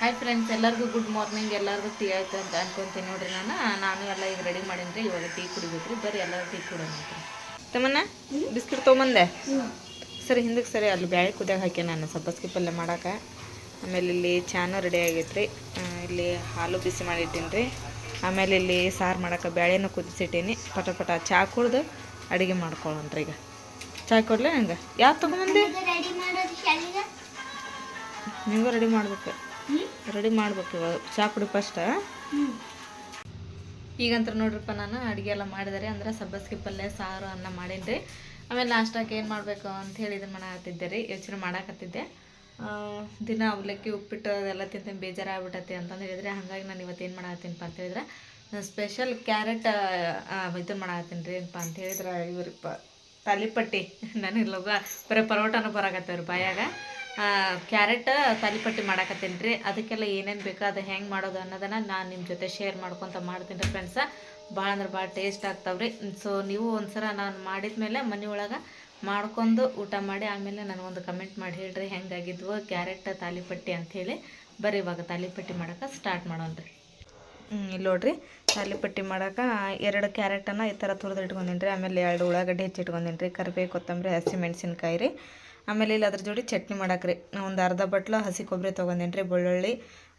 Hi friends ಎಲ್ಲರಿಗೂ good morning ಎಲ್ಲರಿಗೂ tea ಆಯ್ತು ಅಂತ ಅನ್ಕೊಂತೀನಿ ನೋಡ್ರಿ ನಾನು. ನಾನು ಎಲ್ಲ ಈಗ ರೆಡಿ ಮಾಡೀನಿ ಇವಾಗ ಟೀ ಕುಡಿಬೇಕ್ರಿ. ಬರೀ ಎಲ್ಲರೂ ಟೀ ಕುಡೋಣ ತಮ್ಮನ್ನ ಬಿಸ್ಕಿಟ್ ತೊಗೊಂಬಂದೆ? ಸರಿ ಹಿಂದಕ್ಕೆ ಸರಿ ಅಲ್ಲಿ ಬ್ಯಾಳೆ ಕುದ್ಯಾಗ ಹಾಕಿ ನಾನು. ಸಬ್ಬಸ್ಗಿ ಪಲ್ಯ ಮಾಡಕ್ಕೆ ಆಮೇಲೆ ಇಲ್ಲಿ ಚಾನು ರೆಡಿ ಆಗೈತ್ರಿ. ಇಲ್ಲಿ ಹಾಲು ಬಿಸಿ ಮಾಡಿಟ್ಟೀನಿ ರೀ ಆಮೇಲೆ ಇಲ್ಲಿ ಸಾರು ಮಾಡೋಕೆ ಬ್ಯಾಳೆನೂ ಕುದಿಸಿಟ್ಟೀನಿ. ಪಟ ಪಟ ಚಹಾ ಕುಡ್ದು ಅಡುಗೆ ಮಾಡ್ಕೊಳ್ಳೋಣ್ರಿ ಈಗ. ಚಹಾ ಕೊಡ್ಲೇ ಹಂಗೆ? ಯಾವ್ದು ತೊಗೊಂಬಂದೆ? ನೀವು ರೆಡಿ ಮಾಡ್ಬೇಕು. ರೆಡಿ ಮಾಡ್ಬೇಕು ಇವಾಗ. ಚಹಾ ಕುಡಿ ಫಸ್ಟ್ ಈಗಂತ ನೋಡ್ರಪ್ಪ ನಾನು ಅಡುಗೆ ಎಲ್ಲ ಮಾಡಿದರೆ, ಅಂದ್ರೆ ಸಬ್ಬಸ್ಗಿ ಪಲ್ಯ ಸಾರು, ಅನ್ನ ಮಾಡೀನಿ ರೀ ಆಮೇಲೆ ನಾಷ್ಟಕ್ಕೆ ಏನು ಮಾಡಬೇಕು ಅಂತ ಹೇಳಿ ಇದನ್ನು ಮಾಡಾಕತ್ತಿದ್ದೆ ರೀ ಯೋಚನೆ ಮಾಡಾಕತ್ತಿದ್ದೆ. ದಿನ ಅವಲಕ್ಕಿ, ಉಪ್ಪಿಟ್ಟು ಅದೆಲ್ಲ ತಿಂತೀನಿ ಬೇಜಾರಾಗ್ಬಿಟ್ಟತಿ ಅಂತಂದು ಹೇಳಿದ್ರೆ, ಹಾಗಾಗಿ ನಾನು ಇವತ್ತು ಏನು ಮಾಡಾಕತ್ತೀನಪ್ಪ ಅಂತ ಹೇಳಿದ್ರೆ, ನಾನು ಸ್ಪೆಷಲ್ ಕ್ಯಾರೆಟ್ ಇದನ್ನು ಮಾಡಾಕತ್ತೀನಿ ರೀ ಏನಪ್ಪ ಅಂತ ಹೇಳಿದ್ರೆ ಇವ್ರಪ್ಪ, ತಾಲಿಪಟ್ಟಿ. ನನಗೆ ಲೋಗ ಬರೀ ಪರೋಟನ ಬರಾಕತ್ತವ್ರಿ ಬಾಯಾಗ. ಕ್ಯಾರೆಟ್ ತಾಲಿಪಟ್ಟಿ ಮಾಡಾಕತ್ತೀನಿ ರೀ ಅದಕ್ಕೆಲ್ಲ ಏನೇನು ಬೇಕು ಅದು ಹೆಂಗೆ ಮಾಡೋದು ಅನ್ನೋದನ್ನು ನಾನು ನಿಮ್ಮ ಜೊತೆ ಶೇರ್ ಮಾಡ್ಕೊತ ಮಾಡ್ತೀನಿ ರೀ ಫ್ರೆಂಡ್ಸ ಭಾಳ ಅಂದ್ರೆ ಭಾಳ ಟೇಸ್ಟ್ ಆಗ್ತಾವ್ರಿ. ಸೊ ನೀವು ಒಂದ್ಸಲ ನಾನು ಮಾಡಿದ್ಮೇಲೆ ಮನೆ ಒಳಗೆ ಮಾಡ್ಕೊಂಡು ಊಟ ಮಾಡಿ ಆಮೇಲೆ ನನಗೊಂದು ಕಮೆಂಟ್ ಮಾಡಿ ಹೇಳ್ರಿ. ಹೆಂಗಾಗಿದ್ವು ಕ್ಯಾರೆಟ್ ತಾಲಿಪಟ್ಟಿ ಅಂಥೇಳಿ ಬರೀ ಇವಾಗ ತಾಲಿಪಟ್ಟಿ ಮಾಡೋಕೆ ಸ್ಟಾರ್ಟ್ ಮಾಡೋಣ ರೀ ಇಲ್ಲಿ ನೋಡ್ರಿ. ತಾಲಿಪಟ್ಟಿ ಮಾಡೋಕೆ ಎರಡು ಕ್ಯಾರೆಟನ್ನು ಈ ಥರ ತುರಿದು ಇಟ್ಕೊಂಡಿನಿ ರೀ ಆಮೇಲೆ ಎರಡು ಉಳ್ಳಾಗಡ್ಡೆ ಹೆಚ್ಚಿಟ್ಕೊಂಡಿನಿ ರೀ ಕರಿಬೇವು, ಕೊತ್ತಂಬರಿ, ಹಸಿ ಮೆಣಸಿನ್ಕಾಯಿ ರೀ. ಆಮೇಲೆ ಇಲ್ಲಿ ಅದ್ರ ಜೋಡಿ ಚಟ್ನಿ ಮಾಡಕ್ಕೆ ರೀ ಒಂದು ಅರ್ಧ ಬಟ್ಲು ಹಸಿ ಕೊಬ್ಬರಿ ತೊಗೊಂಡೇನ್ರಿ ರೀ? ಬೆಳ್ಳುಳ್ಳಿ,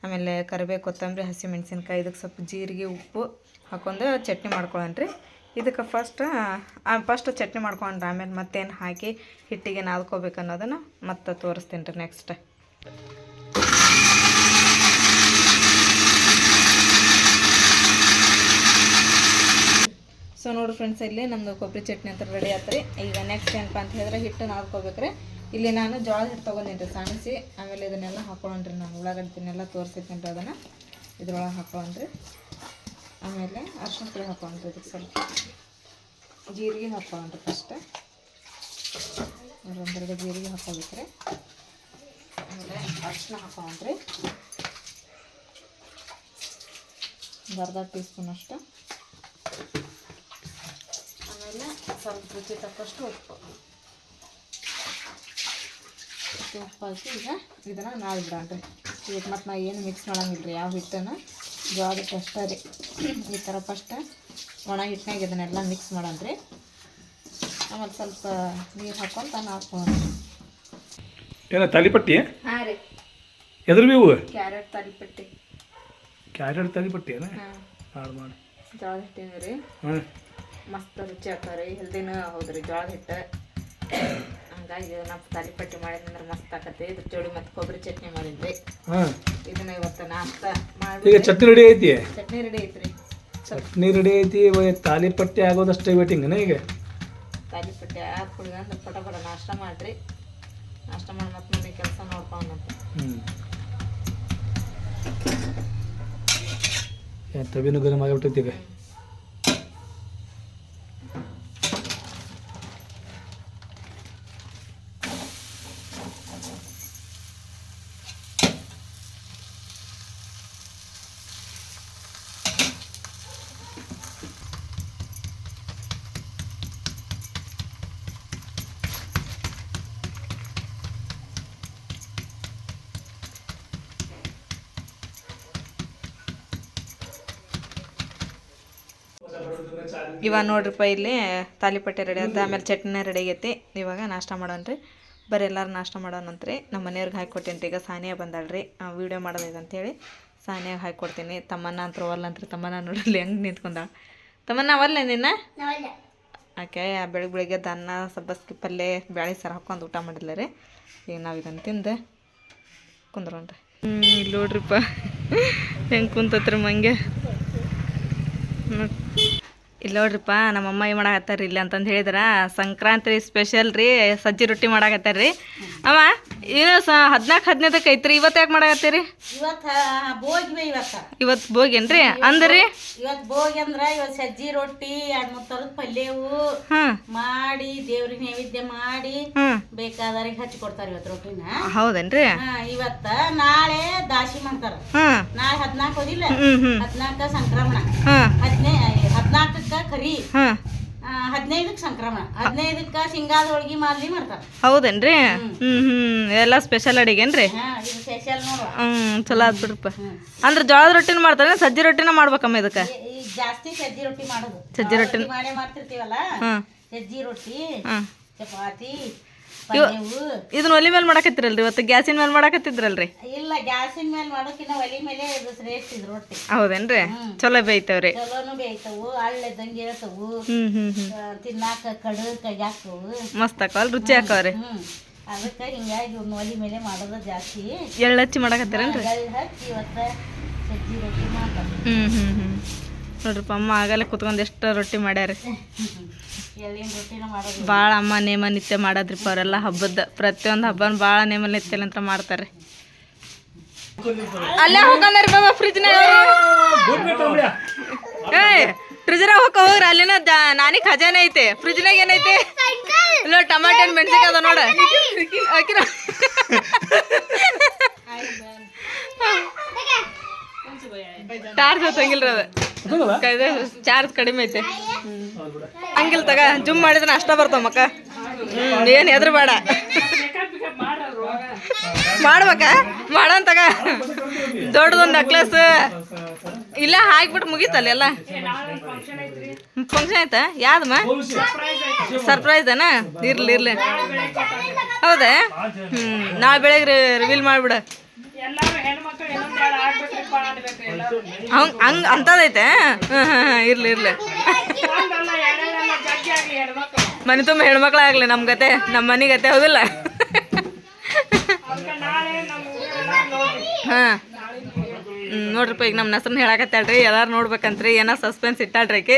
ಆಮೇಲೆ ಕರಿಬೇವು ಕೊತ್ತಂಬರಿ, ಹಸಿ ಮೆಣಸಿನ್ಕಾಯಿ ಇದಕ್ಕೆ ಸ್ವಲ್ಪ ಜೀರಿಗೆ, ಉಪ್ಪು ಹಾಕೊಂಡು ಚಟ್ನಿ ಮಾಡ್ಕೊಳ್ಳೋಣ ರೀ. ಇದಕ್ಕೆ ಫಸ್ಟ್ ಫಸ್ಟ್ ಚಟ್ನಿ ಮಾಡ್ಕೊಂಡ್ರೆ ಆಮೇಲೆ ಮತ್ತೇನು ಹಾಕಿ ಹಿಟ್ಟಿಗೆ ನಾದ್ಕೋಬೇಕು ಅನ್ನೋದನ್ನು ಮತ್ತೆ ತೋರಿಸ್ತೀನಿ ರೀ ನೆಕ್ಸ್ಟ್ ಸೊ ನೋಡಿ ಫ್ರೆಂಡ್ಸ್ ಇಲ್ಲಿ ನಮ್ಮದು ಕೊಬ್ಬರಿ ಚಟ್ನಿ ಅಂತ ರೆಡಿ ಆತ್ರಿ ಈಗ ನೆಕ್ಸ್ಟ್ ಏನಪ್ಪ ಅಂತ ಹೇಳಿದ್ರೆ ಹಿಟ್ಟು ನಾದ್ಕೋಬೇಕ್ರಿ. ಇಲ್ಲಿ ನಾನು ಜೋಳದ ಹಿಟ್ಟು ತೊಗೊಂಡಿದ್ದೆ ರೀ ಸಣ್ಣಸಿ ಆಮೇಲೆ ಇದನ್ನೆಲ್ಲ ಹಾಕೊಳ್ಳೋಣ್ರಿ ನಾನು. ಉಳ್ಳಾಗಡ್ಡಿನೆಲ್ಲ ತೋರಿಸಿರ್ತೀನಿ ರೀ ಅದನ್ನು. ಇದ್ರೊಳಗೆ ಹಾಕೊಳ್ಳೋಣ್ರಿ. ಆಮೇಲೆ ಅರ್ಶಿಣ ಪುಡಿ ಹಾಕೊಳ್ಳೋಣ್ರಿ ಇದಕ್ಕೆ ಸ್ವಲ್ಪ. ಜೀರಿಗೆ ಹಾಕೊಳ್ಳೋಣ್ರಿ ಫಸ್ಟ್. ಒಂದೆರಡು ಜೀರಿಗೆ ಹಾಕೋಬೇಕ್ರಿ ಆಮೇಲೆ ಅರ್ಶಿಣ ಹಾಕೊಳ್ಳೋಣ್ರಿ. ಒಂದು ಅರ್ಧ ಟೀ ಸ್ಪೂನ್ ಅಷ್ಟು. ಆಮೇಲೆ ಸ್ವಲ್ಪ ರುಚಿ ತಕ್ಕಷ್ಟು ಉಪ್ಪು. ಉಪ್ಪು ಹಾಕಿ ಈಗ ಇದನ್ನು ನಾಳೆ ಬಿಡೋಣ್ರಿ ಇದಕ್ಕೆ ಮತ್ತು ನಾ ಏನು ಮಿಕ್ಸ್ ಮಾಡಂಗಿಲ್ಲ ರೀ. ಯಾವ ಹಿಟ್ಟನ್ನು ಜೋಳದ ಹಿಟ್ಟು ಅಷ್ಟೇ ರೀ. ಈ ಥರ ಫಸ್ಟ್ ಒಣ ಹಿಟ್ಟಿನಾಗ ಇದನ್ನೆಲ್ಲ ಮಿಕ್ಸ್ ಮಾಡೋಣ್ರಿ ಆಮೇಲೆ ಸ್ವಲ್ಪ ನೀರು ಹಾಕ್ಕೊಂತ ಹಾಕ್ಕೊಂಡು ಏನ ತಾಲಿಪಟ್ಟಿ ಹಾಂ ರೀ. ಎದ್ರ ಬೇವು ಕ್ಯಾರೆಟ್ ತಾಲಿಪಟ್ಟಿ ಕ್ಯಾರೆಟ್ ತಾಲಿಪಟ್ಟಿ ಏನ? ಹಾಂ. ಹಾಡು ಮಾಡಿ. ಜೋಳದ ಹಿಟ್ಟಿನ ರೀ? ಮಸ್ತ್ ರುಚಿ ಆಗ್ತಾವ ರೀ. ಹೆಲ್ದಿನೂ ರೀ ಜೋಳದ ಹಿಟ್ಟು. ಹಂಗಾಗಿ ನಮ್ಮ ತಾಲಿಪಟ್ಟಿ ಮಾಡಿದ್ರೆ ಮಸ್ತ್ ಆಗತ್ತೆ ಇದ್ರ ಜೋಡಿ ಮತ್ತೆ ಕೊಬ್ಬರಿ ಚಟ್ನಿ ಮಾಡಿದ್ವಿ. ಹಾಂ. ಇದನ್ನ ಇವತ್ತು ನಾಷ್ಟ ಈಗ ಮಾಡಿ ಚಟ್ನಿ ರೆಡಿ ಐತಿ? ಚಟ್ನಿ ರೆಡಿ ಐತ್ರಿ. ಚಟ್ನಿ ರೆಡಿ ಐತಿ ಇವಾಗ ತಾಲಿಪಟ್ಟಿ ಆಗೋದಷ್ಟೇ ವೇಟಿಂಗನ ಈಗ? ತಾಲಿಪಟ್ಟಿ ಆದ ಕುಡಿಗಂದು ಪಟ ಪಟ ನಾಷ್ಟ ಮಾಡ್ರಿ. ನಾಷ್ಟ ಮಾಡಿ ಮತ್ತೆ ಮನೆ ಕೆಲಸ ನೋಡ್ಕೊಂಡು ಹ್ಞೂ ತವಿನೂ ಗರಂ ಆಗಿಬಿಟ್ಟೈತಿ ಇವಾಗ ನೋಡ್ರಿಪ್ಪ ಇಲ್ಲಿ ತಾಲಿಪಟ್ಟೆ ರೆಡಿ ಆಯ್ತು. ಆಮೇಲೆ ಚಟ್ನಿ ರೆಡಿ ಆಗೈತಿ. ಇವಾಗ ನಾಷ್ಟ ಮಾಡೋಣ್ರಿ ಬರೀ ಎಲ್ಲರೂ ನಾಷ್ಟ ಮಾಡೋಣಂತ್ರಿ ನಮ್ಮ ಮನೆಯವ್ರಿಗೆ ಹಾಕಿ ಈಗ ಸಾನಿಯಾ ಬಂದಾಳ್ರಿ. ವೀಡಿಯೋ ಮಾಡೋದೈತೆ ಅಂತೇಳಿ ಸಾನಿಯಾಗ ಹಾಕಿ ಕೊಡ್ತೀನಿ. ತಮ್ಮನ್ನ ಅಂತ ಒಲ್ಲಂತ್ರಿ ತಮ್ಮನ್ನ ನೋಡಲಿ ಹೆಂಗೆ ನಿಂತ್ಕೊಂಡಾಳ. ತಮ್ಮನ್ನ ಅವಲ್ಲ ನಿನ್ನ? ಆಕೆ ಬೆಳಗ್ಗೆ ಬೆಳಿಗ್ಗೆ ದನ್ನ, ಸಬ್ಬಸ್ಗಿ ಪಲ್ಯ ಬ್ಯಾಳೆ ಸಾರು ಹಾಕೊಂಡು ಊಟ ಮಾಡಿಲ್ಲ ರೀ. ಈಗ ನಾವು ಇದನ್ನು ತಿಂದು ಕುಂದ್ರೋಣ್ರಿ ಹ್ಞೂ ಇಲ್ಲಿ ನೋಡ್ರಿಪ್ಪ ಹೆಂಗೆ ಕುಂತತ್ರಿ ಮಂಗೆ ಇಲ್ಲಿ ನೋಡ್ರಿಪ್ಪ ನಮ್ಮಮ್ಮ ಏನು ಮಾಡಾಕತ್ತಾರ ಇಲ್ಲ ಅಂತಂದು ಹೇಳಿದ್ರ ಸಂಕ್ರಾಂತಿ ಸ್ಪೆಷಲ್ ರೀ ಸಜ್ಜಿ ರೊಟ್ಟಿ ಮಾಡಾಕತ್ತಾರ ರೀ ಅಮ್ಮ ಏನು ಸ ಹದಿನಾಲ್ಕು ಹದಿನೈದಕ್ಕೆ ಐತ್ರಿ ಇವತ್ತು ಯಾಕೆ ಮಾಡಾಕತ್ತೀರಿ? ಇವತ್ತು ಬೋಗೇನ್ರಿ ಅಂದ್ರಿ? ಇವತ್ತು ಬೋಗಿ ಅಂದ್ರ ಇವತ್ತು ಸಜ್ಜಿ ರೊಟ್ಟಿ ಎರಡ್ ಮೂರು ಥರದ ಪಲ್ಯವು ಮಾಡಿ ದೇವ್ರಿಗೆ ನೈವೇದ್ಯ ಮಾಡಿ ಬೇಕಾದವ್ರಿಗೆ ಹಚ್ಚಿ ಕೊಡ್ತಾರ ಇವತ್ತು ರೊಟ್ಟಿನ. ಹೌದೇನ್ರಿ? ಇವತ್ತ ನಾಳೆ ದಾಶಿ ಮಾಡ್ತಾರ ನಾಳೆ ಹದಿನಾಲ್ಕು ಹೋದಿಲ್ಲ. ಹದಿನಾಲ್ಕ ಸಂಕ್ರಮಣ. ಹಾಂ. ಹದಿನೇ ಹದ್ನಾಲ್ಕಕ್ಕ ಕರಿ ಹದಿನೈದಕ್ಕೆ ಸಂಕ್ರಮಣ. ಹದಿನೈದಕ್ಕೆ ಶೇಂಗಾದ ಹೋಳ್ಗಿ ಮಾರ್ಲಿ ಮಾಡ್ತಾರೆ. ಹೌದೇನ್ರಿ? ಹ್ಞೂ ಹ್ಞೂ ಎಲ್ಲ ಸ್ಪೆಷಲ್ ಅಡಿಗೇನ್ರಿ? ಸ್ಪೆಷಲ್ ಹ್ಞೂ ಚಲೋ ಆತ್ ಬಿಡ್ರಪ್ಪ. ಅಂದ್ರೆ ಜೋಳದ ರೊಟ್ಟಿನ ಮಾಡ್ತಾರೆ ಸಜ್ಜಿ ರೊಟ್ಟಿನ ಮಾಡ್ಬೇಕಮ್ಮ ಇದಕ್ಕೆ? ಜಾಸ್ತಿ ಸಜ್ಜಿ ರೊಟ್ಟಿ ಮಾಡೋದು. ಸಜ್ಜಿ ರೊಟ್ಟಿ ಮಾಡೇ ಮಾಡ್ತಿರ್ತೀವಲ್ಲ? ಹಾಂ. ಸಜ್ಜಿ ರೊಟ್ಟಿ ಚಪಾತಿ ಇದನ್ನ ಒಲಿ ಮೇಲೆ ಮಾಡಕತ್ತಿರಲ್ರಿ ಇವತ್ತು ಗ್ಯಾಸಿನ ಮೇಲೆ ಮಾಡಕತ್ತಿದ್ರಲ್ರಿ? ಇಲ್ಲ ಗ್ಯಾಸಿನ ಮೇಲೆ ಮಾಡೋಕಿನ್ನ ಒಲಿ ಮೇಲೆ ಇದು ಶ್ರೇಷ್ಠ ಇದು ರೊಟ್ಟಿ. ಹೌದೇನ್ರಿ? ಚಲೋ ಬೇಯ್ತವ್ರಿ. ಚಲೋನು ಬೇಯ್ತವು ಹಳ್ಳೆದಂಗೆ ಇರ್ತವು. ತಿನ್ನಾಕ ಕಡು ಹಾಕವು ಮಸ್ತ್ ಹಾಕವಲ್ ರುಚಿ ಹಾಕವ್ರಿ ಅದಕ್ಕೆ ಹಿಂಗಾಗಿ ಇವ್ನ ಒಲಿ ಮೇಲೆ ಮಾಡೋದು ಜಾಸ್ತಿ. ಎಳ್ಳು ಹಚ್ಚಿ ಮಾಡಕತ್ತೀರೇನ್ರಿ ಎಳ್ಳು ಹಚ್ಚಿ ಇವತ್ತು ಸಜ್ಜಿ ರೊಟ್ಟಿ ಮಾಡ್ತಾರೆ. ಹ್ಞೂ ಹ್ಞೂ ಹ್ಞೂ ನೋಡ್ರಿಪ್ಪ ಅಮ್ಮ ಆಗಲೇ ಕುತ್ಕೊಂಡು ಎಷ್ಟು ರೊಟ್ಟಿ ಮಾಡ್ಯಾರ. ಭಾಳ ಅಮ್ಮ ನೇಮ ನಿತ್ಯ ಮಾಡೋದ್ರಿಪ್ಪ ಅವರೆಲ್ಲ ಹಬ್ಬದ ಪ್ರತಿಯೊಂದು ಹಬ್ಬನ ಭಾಳ ನೇಮ ನಿತ್ಯಲಂತ್ರ ಮಾಡ್ತಾರೆ. ಅಲ್ಲೇ ಹೋಗಂದ್ರಿ ಬಾಬಾ ಫ್ರಿಜ್ನಾಗ ಏಯ್ ಫ್ರಿಜ್ನಾಗ ಹೋಗ ಹೋಗ್ರಿ. ಅಲ್ಲಿನ ನಾನಿ ಖಜಾನೆ ಐತೆ. ಫ್ರಿಜ್ನಾಗ ಏನೈತೆ? ಇಲ್ಲ ಟಮಾಟೆ ಮೆಣಸಿನ್ಕಾಯಿ ಅದ ನೋಡ. ಟಾರ್ಜ್ ಹೊತ್ತಂಗಿಲ್ರಿ ಅದು. ಚಾರ್ಜ್ ಕಡಿಮೆ ಐತೆ. ಹಂಗಿಲ್ ತಗ, ಜುಮ್ ಮಾಡಿದ್ರೆ ಅಷ್ಟ ಬರ್ತಾವ ಮಕ್ಕ. ಹ್ಮ್, ಏನ್ ಎದ್ರ ಬೇಡ. ಮಾಡ್ಬೇಕ? ಮಾಡನ್ ತಗ. ದೊಡ್ಡದೊಂದು ನೆಕ್ಲೆಸ್ ಇಲ್ಲ ಹಾಕ್ಬಿಟ್ಟು ಮುಗೀತಲ್ಲ ಎಲ್ಲ? ಫಂಕ್ಷನ್ ಆಯ್ತಾ? ಯಾವ್ದಮ್ಮ? ಸರ್ಪ್ರೈಸ್ ಅನಾ? ಇರ್ಲಿ ಇರ್ಲಿ. ಹೌದಾ? ಹ್ಮ್ ನಾಳೆ ಬೆಳಗ್ಗೆ ರಿವೀಲ್ ಮಾಡ್ಬಿಡ. ಹಂಗ್ ಹಂಗ ಅಂತದೈತೆ? ಇರ್ಲಿ ಇರ್ಲಿ. ಮನೆ ತುಂಬ ಹೆಣ್ಮಕ್ಳಾಗ್ಲಿ ನಮ್ ಗತೆ ನಮ್ಮ ಮನೆ ಗತೆ ಹೌದಿಲ್ಲ? ಹಾ. ನೋಡ್ರಿಪ್ಪ ಈಗ ನಮ್ಮ ಹೆಸ್ರನ್ನ ಹೇಳಕತ್ತಾಳ್ರಿ. ಎಲ್ಲಾರು ನೋಡ್ಬೇಕಂತ್ರಿ. ಏನೋ ಸಸ್ಪೆನ್ಸ್ ಇಟ್ಟಾಳ್ರಿ ಆಕಿ.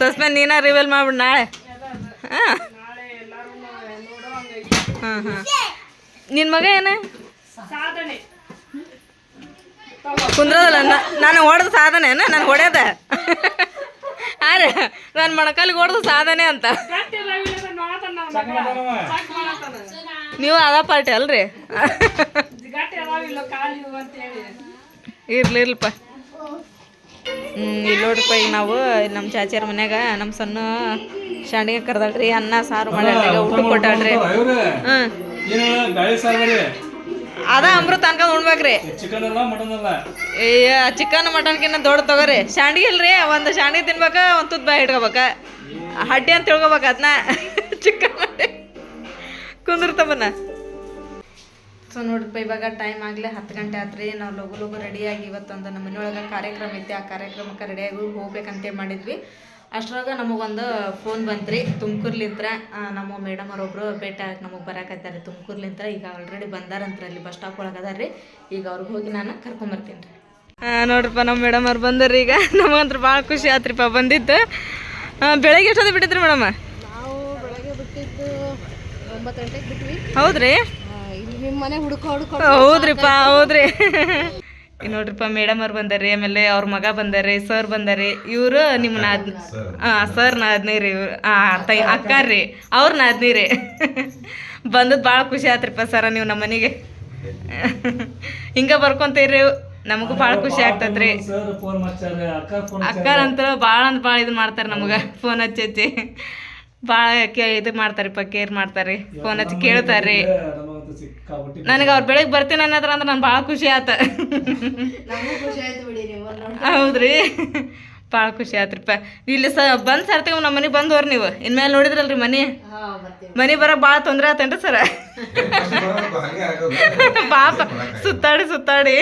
ಸಸ್ಪೆನ್ಸ್ ನೀನ ರಿವೀಲ್ ಮಾಡ್ಬಿಡ್ ನಾಳೆ. ಹಾಂ. ಹಾಂ ಹಾಂ. ನಿನ್ನ ಮಗ ಏನ? ಕುಂದ್ರದಲ್ಲ ನಾನು ಹೊಡೆದ ಸಾಧನೆನ ನಾನು ಹೊಡೆದ ಅರೆ ನಾನು ಮೊಣಕಾಲಿಗೆ ಹೊಡೆದ ಸಾಧನೆ ಅಂತ. ನೀವು ಅದ ಪಾರ್ಟಿ ಅಲ್ರಿ? ಇರ್ಲಿ ಇರ್ಲಪ್ಪ. ಹ್ಞೂ ಇಲ್ಲಿ ನೋಡ್ರಿಪ್ಪ ಈಗ ನಾವು ನಮ್ಮ ಚಾಚಿಯರ ಮನ್ಯಾಗ ನಮ್ಮ ಸಣ್ಣ ಶಾಂಡಿಗೆ ಕರೆದಾಳ್ರಿ ಅನ್ನ ಸಾರು ಮಾಡ್ಯಾಳ್ರಿ ಊಟ ಕೊಟ್ಟಾಳ್ರಿ. ಹ್ಞೂ ಅದ ಅಮೃತ ಅನ್ಕೊಂಡ್ ಉಣ್ಬೇಕ್ರಿ. ಚಿಕನ್ ಅಲ್ಲ ಮಟನ್ ಅಲ್ಲ? ಚಿಕನ್ ಮಟನ್ಕಿನ್ನ ದೊಡ್ಡ ತಗೋರಿ. ಶಾಂಡಿ ಇಲ್ರಿ ಒಂದು ಶಾಂಡಿ ತಿನ್ಬೇಕ ಒಂದು ತುತ್ ಬಾಯಿ ಇಟ್ಕೋಬೇಕ. ಹಡ್ಡಿ ಅಂತ ತಿಳ್ಕೊಬೇಕ ಅದನ್ನ ಚಿಕನ್ ಕುಂದಿರ್ತವನ್ನ ಸೊ ನೋಡ್ರಿಪ್ಪ ಇವಾಗ ಟೈಮ್ ಆಗಲೇ ಹತ್ತು ಗಂಟೆ ಆತ್ರಿ. ನಾವು ಲಗು ಲಗು ರೆಡಿಯಾಗಿ ಇವತ್ತೊಂದು ನಮ್ಮ ಮನೆಯೊಳಗೆ ಕಾರ್ಯಕ್ರಮ ಐತಿ. ಆ ಕಾರ್ಯಕ್ರಮಕ್ಕೆ ರೆಡಿಯಾಗಿ ಹೋಗ್ಬೇಕಂತೇಳಿ ಮಾಡಿದ್ವಿ. ಅಷ್ಟ್ರಾಗ ನಮಗೊಂದು ಫೋನ್ ಬಂತ್ರಿ. ತುಮಕೂರ್ಲಿಂತ್ರ ನಮ್ಮ ಮೇಡಮ್ ಅವರೊಬ್ರು ಭೇಟಿ ಆಗಿ ನಮಗೆ ಬರಾಕತ್ತಾರೆ ತುಮಕೂರ್ಲಿಂತ್ರ ಈಗ ಆಲ್ರೆಡಿ ಬಂದಾರಂತ್ರ ಅಲ್ಲಿ ಬಸ್ ಸ್ಟಾಪ್ ಒಳಗೆ ಅದಾರ ರೀ ಈಗ ಅವ್ರಿಗೆ ಹೋಗಿ ನಾನು ಕರ್ಕೊಂಬರ್ತೀನಿ ರೀ. ನೋಡ್ರಪ್ಪ ನಮ್ಮ ಮೇಡಮ್ ಅವ್ರು ಬಂದರು ಈಗ. ನಮಗಂತ್ರ ಭಾಳ ಖುಷಿ ಆತ್ರಿಪ್ಪ ಬಂದಿದ್ದು. ಆ, ಬೆಳಗ್ಗೆ ಎಷ್ಟೊತ್ತು ಬಿಟ್ಟಿದ್ರಿ ಮೇಡಮ್ ನಾವು ಬೆಳಗ್ಗೆ ಬಿಟ್ಟಿದ್ದು ಒಂಬತ್ತು ಗಂಟೆಗೆ ಬಿಟ್ವಿ. ಹೌದ್ರಿ? ಇಲ್ಲಿ ನಿಮ್ಮ ಮನೆ ಹುಡುಕ ಹುಡುಕೋ ಹೌದ್ರಿಪ್ಪ ಹೌದ್ರಿ. ನೋಡ್ರಿಪ್ಪ ಮೇಡಮ್ ಅವ್ರು ಬಂದಾರೆ ಆಮೇಲೆ ಅವ್ರ ಮಗ ಬಂದಾರೆ ಸರ್ ಬಂದಾರೆ ಇವರು ನಿಮ್ಮ ನಾದ್ ಹಾಂ ಸರ್ ನಾದ್ನೀರಿ ರೀ ಇವ್ರು. ಹಾಂ ತೈ ಅಕ್ಕಾರ್ರಿ ರೀ ಅವ್ರ ನಾದ್ನಿ ರೀ ಬಂದದ್ದು ಭಾಳ ಖುಷಿ ಆತ್ರಿಪ್ಪ ಸರ ನೀವು ನಮ್ಮ ಮನೆಗೆ. ಹಿಂಗೆ ಬರ್ಕೊಂತೀರಿ ನಮಗೂ ಭಾಳ ಖುಷಿ ಆಗ್ತದ್ರಿ. ಸರ್ ಅಂತ ಮಾಡ್ತಾರೆ ಅಕ್ಕ ಫೋನ್ ಅಕ್ಕರಂತೂ ಭಾಳ ಅಂತ ಭಾಳ ಇದು ಮಾಡ್ತಾರೆ ನಮ್ಗೆ ಫೋನ್ ಹಚ್ಚಿ ಹಚ್ಚಿ. ಭಾಳ ಕೇ ಇದು ಮಾಡ್ತಾರಿಪ್ಪ ಕೇರ್ ಮಾಡ್ತಾರೆ ಫೋನ್ ಹಚ್ಚಿ ಕೇಳ್ತಾರೆ ನನಗೆ ಅವ್ರ ಬೆಳಗ್ಗೆ ಬರ್ತೀನಿ ಅನ್ನೋದ್ರ ಅಂದ್ರೆ ನಾನು ಭಾಳ ಖುಷಿ ಆತ. ನಮಗೂ ಖುಷಿ ಆಯ್ತು ಬಿಡಿ ನೀವು ಹೌದ್ರಿ? ಭಾಳ ಖುಷಿ ಆತ್ರಿಪ್ಪ. ಇಲ್ಲಿ ಸ ಬಂದು ಸರ್ತೀವಿ ನಮ್ಮ ಮನೆಗೆ ಬಂದವ್ರು ನೀವು. ಇನ್ಮೇಲೆ ನೋಡಿದ್ರಲ್ರಿ ಮನೆ? ಮನೆ ಬರೋಕೆ ಭಾಳ ತೊಂದರೆ ಆತೇನ್ರಿ ಸರ? ಪಾಪ ಸುತ್ತಾಡಿ ಸುತ್ತಾಡಿ.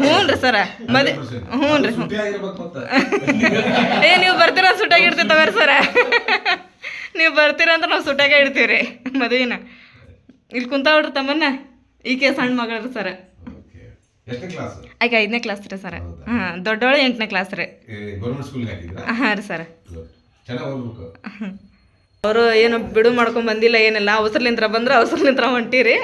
ಹ್ಞೂನ್ರಿ ಸರ. ಮದಿ ಹ್ಞೂ ರೀ ಸುದ್ದಿ ಏ ನೀವು ಬರ್ತೀರ ಸುಟ್ಟಾಗಿ ಇಡ್ತೀವಿ ತಗೋರಿ ಸರ. ನೀವು ಬರ್ತೀರ ಅಂತ ನಾವು ಸುಟ್ಟಾಗೆ ಇಡ್ತೀವಿ ರೀ ಮದುವಿನ. ಇಲ್ಲಿ ಕುಂತಾವ್ರಿ ತಮ್ಮನ್ನ. ಈಕೆ ಸಣ್ಣ ಮಗಳ ಸರ. ಆಯ್ಕೆ ಐದನೇ ಕ್ಲಾಸ್ ರೀ ಸರ್. ಹಾಂ ದೊಡ್ಡವಳು ಎಂಟನೇ ಕ್ಲಾಸ್ ರೀ. ಗೌರ್ಮೆಂಟ್ ಸ್ಕೂಲ್ಗೆ ಹಾಕಿದ್ರಾ ಹಾಂ ರೀ ಸರ್. ಅವರು ಏನು ಬಿಡು ಮಾಡ್ಕೊಂಡ್ ಬಂದಿಲ್ಲ ಏನಿಲ್ಲ. ಅವಸರ್ಲಿಂತ್ರ ಬಂದ್ರೆ ಅವಸರ್ಲಿಂತ್ರ ಹೊಂಟಿರಿ.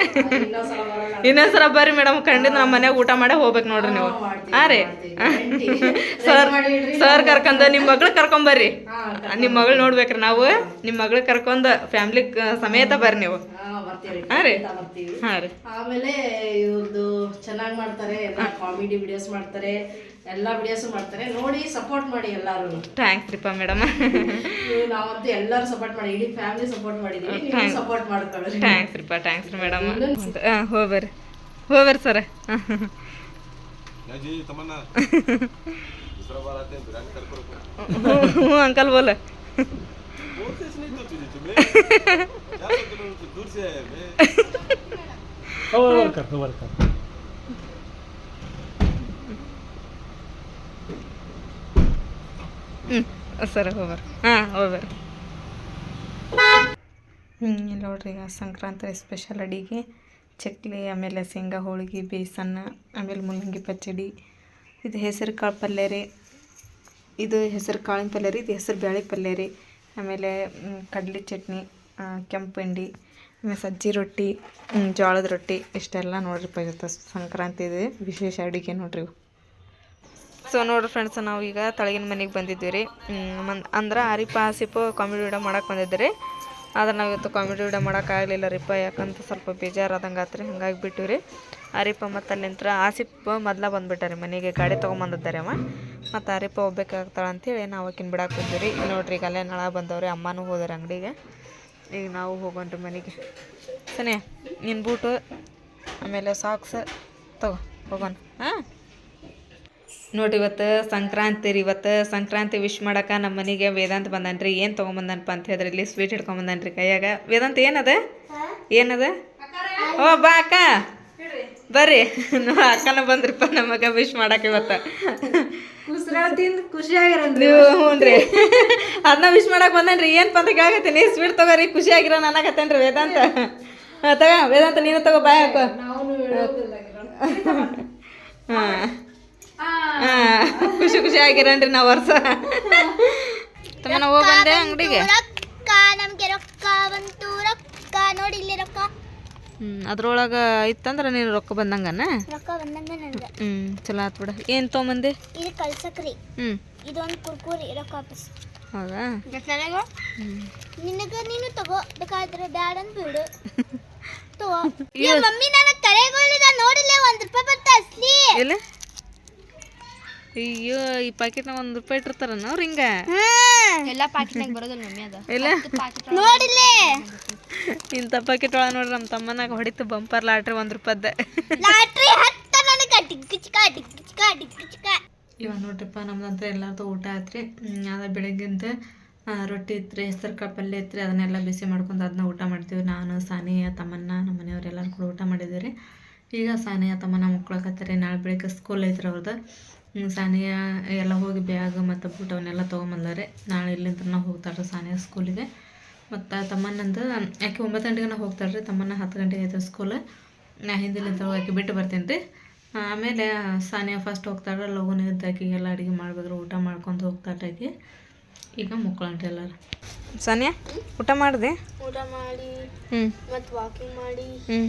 ಇನ್ನೊಂದ್ಸಲ ಬರ್ರಿ ಮೇಡಮ್ ಖಂಡಿತ ನಮ್ಮ ಮನೆಗೆ ಊಟ ಮಾಡೇ ಹೋಗ್ಬೇಕು ನೋಡ್ರಿ ನೀವು. ಹಾ ರೀ? ಸರ್ ಸರ್ ಕರ್ಕೊಂಡ ನಿಮ್ಮ ಮಗಳು ಕರ್ಕೊಂಬರ್ರಿ ನಿಮ್ಮ ಮಗಳು ನೋಡ್ಬೇಕ್ರಿ ನಾವು. ನಿಮ್ಮ ಮಗಳು ಕರ್ಕೊಂಡ್ ಫ್ಯಾಮಿಲಿ ಸಮೇತ ಬರ್ರಿ ನೀವು. ಹಾ ರೀ? ಹಾಂ ರೀ. ಆಮೇಲೆ ಇವ್ರದ್ದು ಚೆನ್ನಾಗಿ ಮಾಡ್ತಾರೆ ಕಾಮಿಡಿ ವಿಡಿಯೋಸ್ ಮಾಡ್ತಾರೆ. ಎಲ್ಲ ವಿಡಿಯೋಸ್ ಮಾಡ್ತಾರೆ. ನೋಡಿ ಸಪೋರ್ಟ್ ಮಾಡಿ ಎಲ್ಲರೂ. ಥ್ಯಾಂಕ್ಸ್ ರೀಪಾ ಮೇಡಮ್. ನಾವಂತೂ ಎಲ್ಲರೂ ಸಪೋರ್ಟ್ ಮಾಡಿ ಇಡೀ ಫ್ಯಾಮಿಲಿ ಸಪೋರ್ಟ್ ಮಾಡಿದ್ದೀವಿ ನೀವು ಸಪೋರ್ಟ್ ಮಾಡ್ಕೊಳ್ಳಿ. ಥ್ಯಾಂಕ್ಸ್ ರೀಪಾ ಥ್ಯಾಂಕ್ಸ್ ರೀ ಮೇಡಮ್. ಹಾಂ ಹೋಗ್ಬರ್ರಿ ಹೋಗ್ಬರ್ರಿ ಸರ. ಹ್ಞೂ ಅಂಕಲ್ ಬೋಲ. ಹೋಗ್ಬರ್ಕರ್ ಬರ್ಕರ್ ಹ್ಞೂ ಸರ್ ಹೋಗ್ಬರ್ರಿ ಹಾಂ ಹೋಗ್ಬರ್ರಿ ಹ್ಞೂ ನೋಡ್ರಿ, ಈಗ ಸಂಕ್ರಾಂತಿ ಸ್ಪೆಷಲ್ ಅಡಿಗೆ. ಚಕ್ಲಿ, ಆಮೇಲೆ ಶೇಂಗಾ, ಹೋಳಿಗೆ, ಬೇಸನ್ನ, ಆಮೇಲೆ ಮೂಲಂಗಿ ಪಚ್ಚಡಿ. ಇದು ಹೆಸರು ಕಾಳು ಪಲ್ಯ ರೀ. ಇದು ಹೆಸರು ಕಾಳಿನ ಪಲ್ಯ ರೀ, ಇದು ಹೆಸರು ಬೇಳೆ ಪಲ್ಯ ರೀ. ಆಮೇಲೆ ಕಡಲೆ ಚಟ್ನಿ ಕೆಂಪು ಹಿಂಡಿ ಆಮೇಲೆ ಸಜ್ಜಿ ರೊಟ್ಟಿ ಜೋಳದ ರೊಟ್ಟಿ, ಇಷ್ಟೆಲ್ಲ ನೋಡ್ರಿ ಇವತ್ತು ಸಂಕ್ರಾಂತಿದು ವಿಶೇಷ ಅಡುಗೆ ನೋಡ್ರಿ ಸೊ ನೋಡ್ರಿ ಫ್ರೆಂಡ್ಸ್ ನಾವು ಈಗ ತಳಗಿನ ಮನೆಗೆ ಬಂದಿದ್ದೀವಿ ರೀ ಅಂದ್ರೆ ಆರಿಪ ಆಸಿಪು ಕಾಮಿಡಿ ವಿಡಿಯೋ ಮಾಡಕ್ಕೆ ರೀ ಆದ್ರೆ ನಾವು ಇವತ್ತು ಕಾಮಿಡಿ ವಿಡಿಯೋ ಆಗಲಿಲ್ಲ ರೀಪ್ಪ ಯಾಕಂತ ಸ್ವಲ್ಪ ಬೇಜಾರಾದಂಗೆ ಆತ್ರಿ, ಹಂಗಾಗಿ ಬಿಟ್ಟಿವಿ ರೀ ಆರಿಪ ಮತ್ತು ಅಲ್ಲಿಂತ್ರ ಆಸಿಪ್ ಮೊದ್ಲ ಬಂದ್ಬಿಟ್ಟಾರೆ ಮನೆಗೆ, ಗಾಡಿ ತೊಗೊಂಬಂದಿದ್ದಾರೆ ಅವ. ಮತ್ತು ಆರಿಪ ಹೋಗ್ಬೇಕಾಗ್ತಾಳೆ ಅಂತೇಳಿ ನಾವು ಆಕಿನ ಬಿಡಕ್ಕೆ ಬಂದ್ವಿ ರೀ ನೋಡ್ರಿ ಈಗ ಅಲ್ಲೇ ನಳ ಬಂದವ್ರಿ, ಅಮ್ಮನೂ ಹೋದಾರೆ ಅಂಗಡಿಗೆ. ಈಗ ನಾವು ಹೋಗೋಣ್ರಿ ಮನೆಗೆ. ಸನೇ ನಿನ್ನ ಬೂಟು, ಆಮೇಲೆ ಸಾಕ್ಸ್ ತಗೋ, ಹೋಗೋಣ. ಹಾಂ? ನೋಡ್ರಿ ಇವತ್ತು ಸಂಕ್ರಾಂತಿ ರೀ ಇವತ್ತು ಸಂಕ್ರಾಂತಿ ವಿಶ್ ಮಾಡಕ್ಕೆ ನಮ್ಮ ಮನೆಗೆ ವೇದಾಂತ ಬಂದಾನ್ರಿ. ಏನು ತೊಗೊಂಬಂದನಪ್ಪ ಅಂತ ಹೇಳಿದ್ರೆ ಇಲ್ಲಿ ಸ್ವೀಟ್ ಹಿಡ್ಕೊಂಬಂದಾನ್ರಿ ಕೈಯಾಗ. ವೇದಾಂತ ಏನದ? ಏನದ? ಓ ಬಾ ಅಕ್ಕ. ಬರ್ರಿ. ನೋ ಅಕ್ಕನ ಬಂದ್ರಿಪ್ಪ ನಮಗ ವಿಶ್ ಮಾಡಕ್ಕೆ ಇವತ್ತು. ನೀವು ಹ್ಞೂ ರೀ ಅದನ್ನ ವಿಶ್ ಮಾಡಕ್ಕೆ ಬಂದನ್ರಿ. ಏನಪ್ಪ ಅಂತ ಕೇಳಕತ್ತೀನಿ. ಸ್ವೀಟ್ ತಗೋರಿ ಖುಷಿಯಾಗಿರೋ ನನಗತ್ತೇನ್ರಿ ವೇದಾಂತ? ಹಾಂ ತಗ ವೇದಾಂತ ನೀನು ತಗೋ ಬಾಯ್ ಹಾಕೋ. ಹಾಂ. ಖುಷಿ ಖುಷಿ ಆಗಿರನ್ರಿ ನಾವು ವರ್ಷ. ತಮ್ಮನ ಹೋಗಿ ಬಂದೆ ಅಂಗಡಿಗೆ. ರೊಕ್ಕ ನಮಗೆ ರೊಕ್ಕ ಬಂತು ರೊಕ್ಕ ನೋಡಿ ಇಲ್ಲಿ ರೊಕ್ಕ ಹ್ಞೂ ಅದ್ರೊಳಗೆ ಇತ್ತಂದ್ರೆ ನೀನು ರೊಕ್ಕ ಬಂದಂಗನ? ರೊಕ್ಕ ಬಂದಂಗ ನನಗೆ ಹ್ಞೂ ಚಲೋ ಆತು ಬಿಡ. ಏನು ತೊಗೊಂಬಂದೆ? ಇದು ಕಳ್ಸಕ್ರಿ ಹ್ಞೂ ಇದೊಂದು ಕುರ್ಕುರಿ ರೊಕ್ಕ ವಾಪಸ್. ಹೌದಾ? ನಿನಗೆ ನೀನು ತಗೋ ಬೇಕಾದ್ರೆ ಬ್ಯಾಡ ಬಿಡು. ತಗೋ. ಮಮ್ಮಿ ನನ್ನ ಕರೆಗಳಿದ ನೋಡಿಲ್ಲ ಒಂದು ರೂಪಾಯಿ ಬರ್ತಾ ಅಸ್ಲಿ. ಇಲ್ಲ ಅಯ್ಯೋ ಈ ಪ್ಯಾಕೆಟ್ನಾಗ ಒಂದು ರೂಪಾಯಿ ಇಟ್ಟಿರ್ತಾರನ ಅವ್ರು ಹಿಂಗೆ? ಎಲ್ಲ ಪಾಕಿಟ್ನಾಗ ಬರೋದಿಲ್ಲ ಮಮ್ಮಿ ಅದ. ಇಲ್ಲ ನೋಡಿಲ್ಲೇ. ಇಂಥ ಪ್ಯಾಕೆಟ್ ಒಳಗೆ ನೋಡ್ರಿ ನಮ್ಮ ತಮ್ಮನಾಗ ಹೊಡಿತು ಬಂಪರ್ ಲಾಟ್ರಿ ಒಂದು ರೂಪಾಯ್ದ. ಲಾಟ್ರಿ ಹತ್ತ ನನಗ. ಡಿಗ್ ಚಿಕ ಡಿಗ್ ಚಿಕ ಇವಾಗ ನೋಡ್ರಿಪ್ಪ ನಮ್ದಂತ ಎಲ್ಲಾರ್ದು ಊಟ ಆತ್ರಿ. ಅದ ಬೆಳಗ್ಗಿಂದ ರೊಟ್ಟಿ ಇತ್ರಿ ಹೆಸರು ಕಾಳು ಪಲ್ಯ ಇತ್ತು ಅದನ್ನೆಲ್ಲ ಬಿಸಿ ಮಾಡ್ಕೊಂಡು ಅದನ್ನ ಊಟ ಮಾಡ್ತೀವಿ. ನಾನು ಸಾನಿಯ ತಮ್ಮನ್ನ ನಮ್ಮ ಮನೆಯವರೆಲ್ಲರೂ ಕೂಡ ಊಟ ಮಾಡಿದ್ದೀವಿ ರೀ ಈಗ ಸಾನಿಯ ತಮ್ಮನ ಮಕ್ಕಳಕತ್ತಾರೆ ನಾಳೆ ಬೆಳಿಗ್ಗೆ ಸ್ಕೂಲ್ ಐತ್ರಿ ಅವ್ರದ್ದು ಸಾನಿಯ ಎಲ್ಲ ಹೋಗಿ ಬ್ಯಾಗ್ ಮತ್ತು ಬೂಟ್ ಅವನ್ನೆಲ್ಲ ತೊಗೊಂಬಂದಾರೆ ನಾಳೆ ಇಲ್ಲಿಂದ ನಾವು ಹೋಗ್ತಾಳ್ರಿ ಸಾನಿಯಾ ಸ್ಕೂಲಿಗೆ ಮತ್ತು ತಮ್ಮನ್ನಂದು ಆಕೆ ಒಂಬತ್ತು ಗಂಟೆಗೆ ನಾವು ಹೋಗ್ತಾಳೆ ರೀ ತಮ್ಮನ್ನ ಹತ್ತು ಗಂಟೆಗೆ ಐತೆ ಸ್ಕೂಲ್ ನಾ ಹಿಂದಿಲಿಂದ ಆಕೆ ಬಿಟ್ಟು ಬರ್ತೀನಿ ರೀ ಆಮೇಲೆ ಸಾನಿಯಾ ಫಸ್ಟ್ ಹೋಗ್ತಾಳೆ ಲಗೂನ ಇದ್ದ ಆಕೆಗೆಲ್ಲ ಅಡುಗೆ ಮಾಡ್ಬೇಕ್ರಿ ಊಟ ಮಾಡ್ಕೊಂಡು ಹೋಗ್ತಾಳೆ ಆಕೆ. ಈಗ ಮುಕ್ಕೊಳ್ರಿ ಎಲ್ಲರೂ. ಸಾನಿಯಾ ಊಟ ಮಾಡಿದೆ? ಊಟ ಮಾಡಿ ಹ್ಞೂ ಮತ್ತು ವಾಕಿಂಗ್ ಮಾಡಿ ಹ್ಞೂ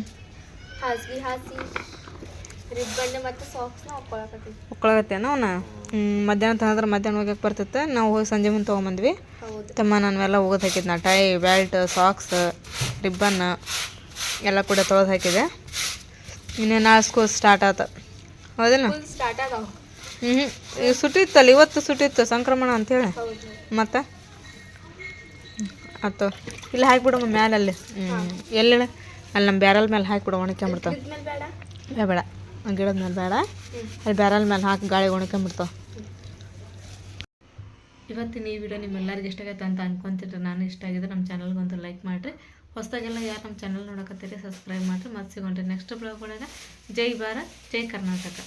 ಹಾಸಿಗೆ ಹಾಸಿ. ರಿಬ್ಬನ್ ಮತ್ತು ಸಾಕ್ಸ್ನ ಅವನ ಮಧ್ಯಾಹ್ನ ತಂದ್ರ ಮಧ್ಯಾಹ್ನ ಹೋಗಕ್ಕೆ ಬರ್ತಿತ್ತು ನಾವು ಹೋಗಿ ಸಂಜೆ ಮುಂದೆ ತೊಗೊಂಬಂದ್ವಿ. ತಮ್ಮ ಎಲ್ಲ ಹೋಗೋದು ಹಾಕಿದ್ನ. ಟೈ ಬೆಲ್ಟ್ ಸಾಕ್ಸ್ ರಿಬ್ಬನ್ ಎಲ್ಲ ಕೂಡ ತೊಳೆದು ಹಾಕಿದೆ. ಇನ್ನು ನಾಳೆ ಸ್ಕೂಲ್ ಸ್ಟಾರ್ಟ್ ಆತ. ಹೌದಿಲ್ಲ? ಸ್ಟಾರ್ಟ್ ಅದಾವ ಹ್ಞೂ ಹ್ಞೂ ಸುಟ್ಟಿತ್ತಲ್ಲ ಇವತ್ತು ಸುಟ್ಟಿತ್ತು ಸಂಕ್ರಮಣ ಅಂತೇಳಿ ಮತ್ತೆ? ಆತ. ಇಲ್ಲಿ ಹಾಕಿಬಿಡಮ್ಮ ಮ್ಯಾಲ ಅಲ್ಲಿ ಹ್ಞೂ ಎಲ್ಲಿ ಅಲ್ಲಿ ನಮ್ಮ ಬ್ಯಾರಲ್ ಮೇಲೆ ಹಾಕಿಬಿಡು ಒಣಕ್ಯಾಂಬಿಡ್ತಾವೆ ಬೇಡ. ಗಿಡದ ಮೇಲೆ ಬೇಡ. ಅಲ್ಲಿ ಬ್ಯಾರಲ್ ಮೇಲೆ ಹಾಕಿ ಗಾಳಿ ಒಣಕೊಂಬಿಡ್ತಾವೆ ಇವತ್ತಿನ ಈ ವಿಡಿಯೋ ನಿಮ್ಮೆಲ್ಲರಿಗೂ ಇಷ್ಟ ಆಗೈತೆ ಅಂತ ಅನ್ಕೊಂತಿದ್ರೆ ನಾನು ಇಷ್ಟ ಆಗಿದ್ರೆ ನಮ್ಮ ಚಾನಲ್ಗೆ ಒಂದು ಲೈಕ್ ಮಾಡಿರಿ. ಹೊಸದಾಗೆಲ್ಲ ಯಾರು ನಮ್ಮ ಚಾನಲ್ ನೋಡಕತ್ತೀರಿ ಸಬ್ಸ್ಕ್ರೈಬ್ ಮಾಡಿರಿ. ಮತ್ತೆ ಸಿಗೋಣ್ರಿ ನೆಕ್ಸ್ಟ್ ಬ್ಲಾಗ್ ಒಳಗೆ ಜೈ ಭಾರತ್, ಜೈ ಕರ್ನಾಟಕ.